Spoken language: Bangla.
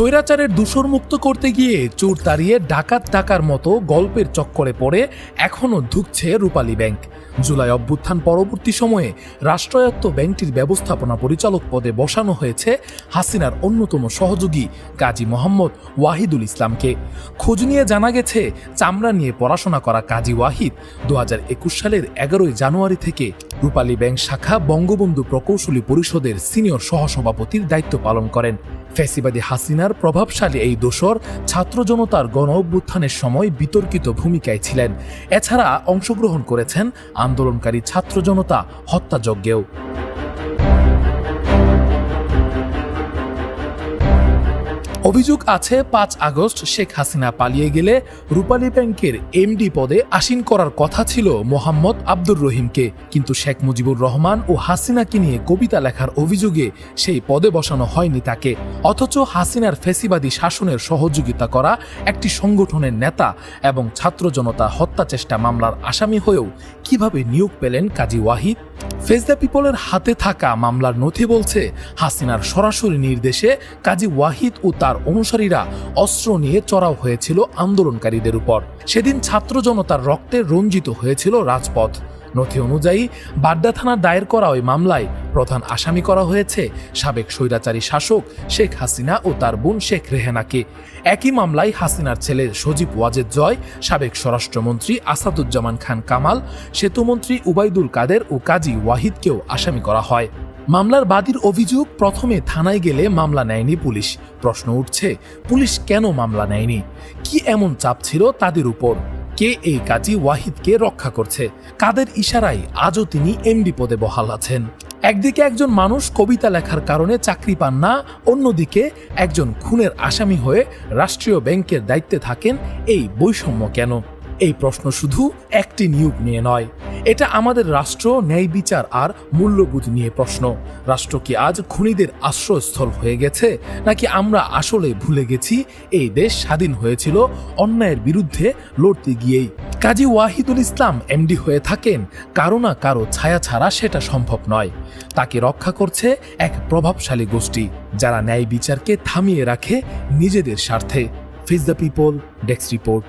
স্বৈরাচারের দূষর মুক্ত করতে গিয়ে চোর তাড়িয়ে ডাকাত ডাকার মতো গল্পের চক্করে পড়ে, এখনও ধুকছে রূপালী ব্যাংক। জুলাই অভ্যুত্থান পরবর্তী সময়ে রাষ্ট্রায়ত্ত ব্যাংকটির ব্যবস্থাপনা পরিচালক পদে বসানো হয়েছে হাসিনার অন্যতম সহযোগী কাজী মোহাম্মদ ওয়াহিদুল ইসলামকে। খোঁজ নিয়ে জানা গেছে, চামড়া নিয়ে পড়াশোনা করা কাজী ওয়াহিদ দু হাজার একুশ সালের এগারোই জানুয়ারি থেকে রূপালী ব্যাংক শাখা বঙ্গবন্ধু প্রকৌশলী পরিষদের সিনিয়র সহসভাপতির দায়িত্ব পালন করেন। ফ্যাসিবাদী হাসিনার প্রভাবশালী এই দোসর ছাত্র জনতার গণ অভ্যুত্থানের সময় বিতর্কিত ভূমিকায় ছিলেন। এছাড়া অংশগ্রহণ করেছেন আন্দোলনকারী ছাত্র জনতা হত্যাযজ্ঞেও অভিযোগ আছে, পাঁচ আগস্ট শেখ হাসিনা পালিয়ে গেলে রূপালী ব্যাংকের এমডি পদে আসীন করার কথা ছিল মোহাম্মদ আব্দুর রহিমকে। কিন্তু শেখ মুজিবুর রহমান ও হাসিনাকে নিয়ে কবিতা লেখার অভিযোগে সেই পদে বসানো হয়নি তাকে। অথচ হাসিনার ফেসিবাদী শাসনের সহযোগিতা করা একটি সংগঠনের নেতা এবং ছাত্র জনতা হত্যা চেষ্টা মামলার আসামি হয়েও কীভাবে নিয়োগ পেলেন কাজী ওয়াহিদ? ফেস দ্য পিপলের হাতে থাকা মামলার নথি বলছে, হাসিনার সরাসরি নির্দেশে কাজী ওয়াহিদ ও তার অনুসারীরা অস্ত্র নিয়ে চড়াও হয়েছিল আন্দোলনকারীদের উপর। সেদিন ছাত্র জনতার রক্তে রঞ্জিত হয়েছিল রাজপথ। নথি অনুযায়ী, বাড্ডা থানার দায়ের করা ওই মামলায় প্রধান আসামি করা হয়েছে সাবেক স্বৈরাচারী শাসক শেখ হাসিনা ও তার বোন শেখ রেহেনাকে। একই মামলায় হাসিনার ছেলে সজীব ওয়াজেদ জয়, সাবেক স্বরাষ্ট্রমন্ত্রী আসাদুজ্জামান খান কামাল, সেতুমন্ত্রী উবাইদুল কাদের ও কাজী ওয়াহিদকেও আসামি করা হয়। মামলার বাদীর অভিযোগ প্রথমে থানায় গেলে মামলা নেয়নি পুলিশ। প্রশ্ন উঠছে, পুলিশ কেন মামলা নেয়নি? কি এমন চাপ ছিল তাদের উপর? কে এই কাজী ওয়াহিদকে রক্ষা করছে? কাদের ইশারায় আজও তিনি এমডি পদে বহাল আছেন? একদিকে একজন মানুষ কবিতা লেখার কারণে চাকরি পান না, অন্যদিকে একজন খুনের আসামি হয়ে রাষ্ট্রীয় ব্যাংকের দায়িত্বে থাকেন, এই বৈষম্য কেন? এই প্রশ্ন শুধু একটি নিয়োগ নিয়ে নয়, এটা আমাদের রাষ্ট্র, ন্যায় বিচার আর মূল্যবোধ নিয়ে প্রশ্ন। রাষ্ট্র কি আজ খুনিদের আশ্রয়স্থল হয়ে গেছে, নাকি আমরা আসলে ভুলে গেছি, এই দেশ স্বাধীন হয়েছিল, অন্যায়ের বিরুদ্ধে লড়তে গিয়েই? কাজী ওয়াহিদুল ইসলাম এমডি হয়ে থাকেন, কারও না কারও ছায়া ছাড়া সেটা সম্ভব নয়। তাকে রক্ষা করছে এক প্রভাবশালী গোষ্ঠী, যারা ন্যায় বিচারকে থামিয়ে রাখে নিজেদের স্বার্থে। ফিজ দ্য পিপল, ডেস্ক রিপোর্ট।